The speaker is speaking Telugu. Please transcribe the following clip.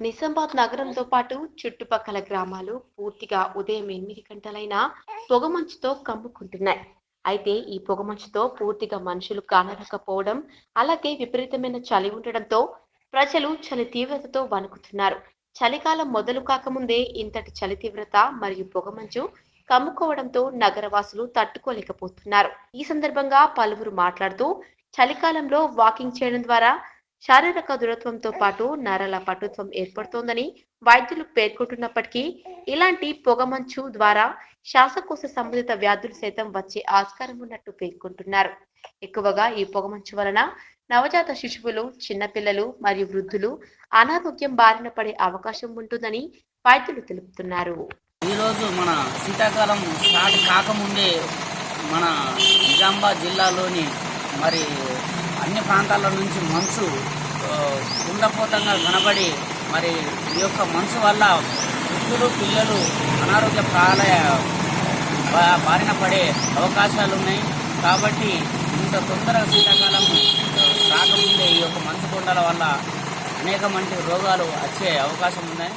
నిజామాబాద్ నగరంతో పాటు చుట్టుపక్కల గ్రామాలు పూర్తిగా ఉదయం ఎనిమిది గంటలైనా పొగమంచుతో కమ్ముకుంటున్నాయి. అయితే ఈ పొగమంచుతో పూర్తిగా మనుషులు కానరకపోవడం అలాగే విపరీతమైన చలి ఉండడంతో ప్రజలు చలి తీవ్రతతో వణుకుతున్నారు. చలికాలం మొదలు కాకముందే ఇంతటి చలి తీవ్రత మరియు పొగమంచు కమ్ముకోవడంతో నగరవాసులు తట్టుకోలేకపోతున్నారు. ఈ సందర్భంగా పలువురు మాట్లాడుతూ చలికాలంలో వాకింగ్ చేయడం ద్వారా శారీరక దృఢత్వంతో పాటు నరాల పటుత్వం ఏర్పడుతోందని వైద్యులు పేర్కొంటున్నప్పటికీ ఇలాంటి పొగమంచు ద్వారా శ్వాసకోశ సంబంధిత వ్యాధులు సైతం వచ్చే ఆస్కారం ఉన్నట్టు పేర్కొంటున్నారు. ఎక్కువగా ఈ పొగమంచు వలన నవజాత శిశువులు చిన్నపిల్లలు మరియు వృద్ధులు అనారోగ్యం బారిన పడే అవకాశం ఉంటుందని వైద్యులు తెలుపుతున్నారు. ఈరోజు మన శీతాకాలం స్టార్ట్ కాకముందే మన నిజామాబాద్ జిల్లాలోని మరి అన్ని ప్రాంతాల నుంచి మంచు కుండపోతంగా కనబడి మరి ఈ యొక్క మంచు వల్ల వృద్ధులు పిల్లలు అనారోగ్య ప్రాలయ బారిన పడే అవకాశాలు ఉన్నాయి కాబట్టి ఇంత తొందరగా శీతాకాలం రాకముందే ఈ యొక్క మంచు కొండల వల్ల అనేక మంది రోగాలు వచ్చే అవకాశం ఉన్నాయి